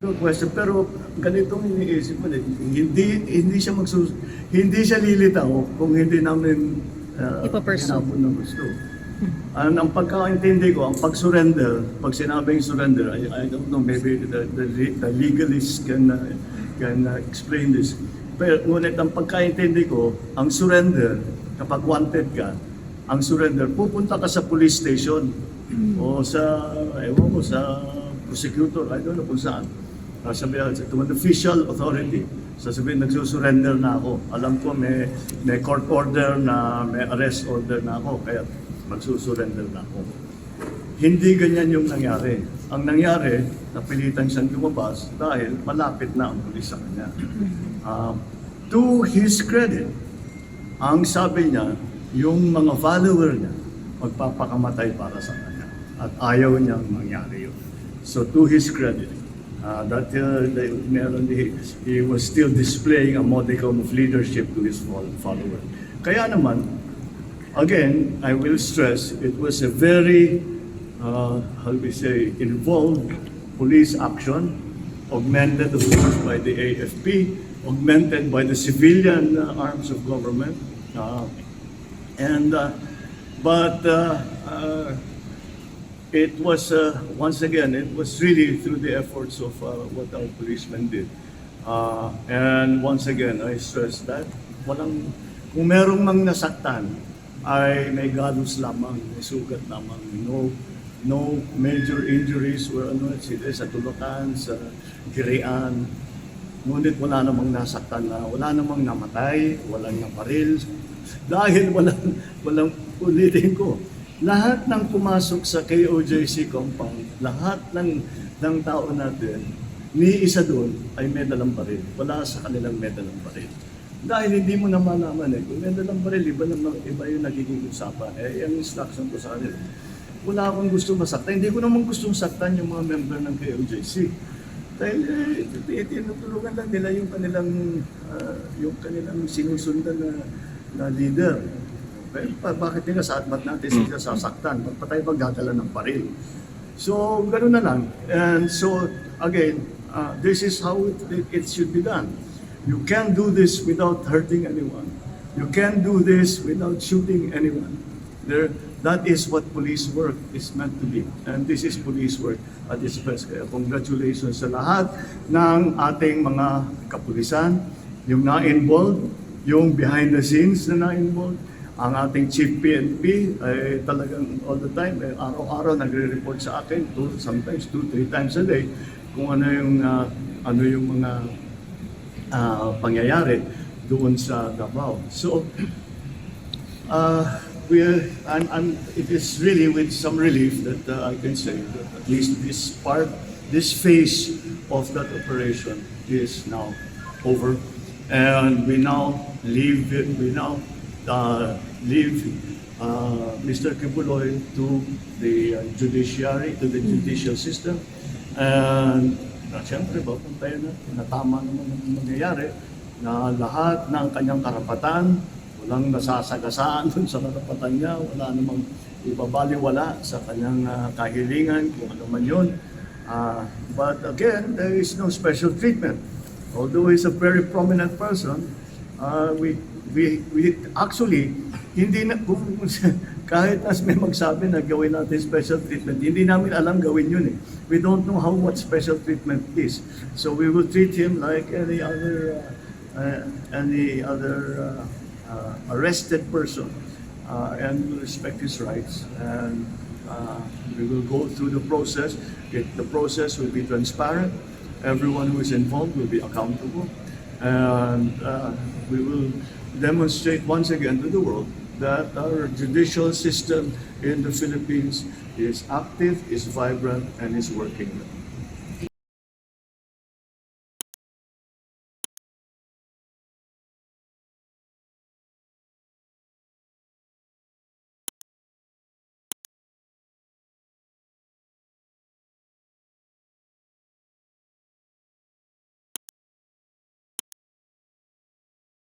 No question, pero ganitong iniisip ko, eh, hindi hindi siya magsus hindi siya lilitaw kung hindi namin uh, Ipapursue. hinabol ng gusto. Ang, ang pagkakaintindi ko, ang pag-surrender, pag sinabing surrender, I, I don't know, maybe the, the, the legalists can, uh, can uh, explain this. Pero ngunit ang pagkaintindi ko, ang surrender, kapag wanted ka, ang surrender, pupunta ka sa police station o sa, ewan ko, sa prosecutor, I don't know kung saan. Uh, sabihin, to an official authority. Sasabihin, nagsusurrender na ako. Alam ko may, may court order na, may arrest order na ako, kaya magsusurrender na ako. Hindi ganyan yung nangyari. Ang nangyari, napilitan siyang lumabas dahil malapit na ang pulis sa kanya. Um, to his credit, ang sabi niya, yung mga follower niya, magpapakamatay para sa kanya. At ayaw niyang mangyari yun. So to his credit, uh, that uh, the, meron, he, he was still displaying a modicum of leadership to his fol- follower. Kaya naman, again, I will stress, it was a very, uh, how do we say, involved police action, augmented of course by the AFP, augmented by the civilian uh, arms of government. Uh, and, uh, but uh, uh, it was, uh, once again, it was really through the efforts of uh, what our policemen did. Uh, and once again, I stress that walang, kung merong mang nasaktan, ay may galos lamang, may sugat lamang, no no major injuries or ano, sila sa tulukan, sa girian. Ngunit wala namang nasaktan na, wala namang namatay, walang naparil. Dahil walang, walang ulitin ko, lahat ng pumasok sa KOJC compound, lahat ng, ng tao natin, ni isa doon ay may dalang baril. Wala sa kanilang may dalang baril. Dahil hindi mo naman naman eh, kung may dalang baril, iba, naman, iba yung nagiging usapan. Eh, yung instruction ko sa kanila, wala akong gusto masaktan. Hindi ko naman gustong saktan yung mga member ng KOJC. Dahil eh, tinutulungan lang nila yung kanilang, ah, yung kanilang sinusundan na, na leader. Pa, bakit nila sa atmat natin sila sasaktan? Ba't pa tayo magdadala ng baril? So, gano'n na lang. And so, again, uh, this is how it, it, should be done. You can't do this without hurting anyone. You can't do this without shooting anyone. There, that is what police work is meant to be. And this is police work at its best. Kaya congratulations sa lahat ng ating mga kapulisan, yung na-involved, yung behind the scenes na na-involved, ang ating chief PNP ay talagang all the time, eh, araw-araw nagre-report sa akin, two, sometimes two, three times a day, kung ano yung, ah, ano yung mga ah, pangyayari doon sa Davao. So, uh, we are, I'm, I'm, it is really with some relief that uh, I can say that at least this part, this phase of that operation is now over. And we now leave, we now uh, leave uh, Mr. Kibuloy to the uh, judiciary, to the judicial system. And uh, siyempre, babantayan natin na tama naman ang nangyayari na lahat ng kanyang karapatan, walang nasasagasaan sa karapatan niya, wala namang ibabaliwala sa kanyang ah, kahilingan, kung ano man yun. Ah, but again, there is no special treatment. Although he's a very prominent person, ah, we, we, we actually, hindi na, kung, kahit as may magsabi na gawin natin special treatment, hindi namin alam gawin yun eh. We don't know how what special treatment is. So we will treat him like any other, uh, uh, any other uh, uh, arrested person uh, and respect his rights. And uh, we will go through the process. It, the process will be transparent. Everyone who is involved will be accountable. And uh, we will demonstrate once again to the world that our judicial system in the Philippines is active, is vibrant, and is working.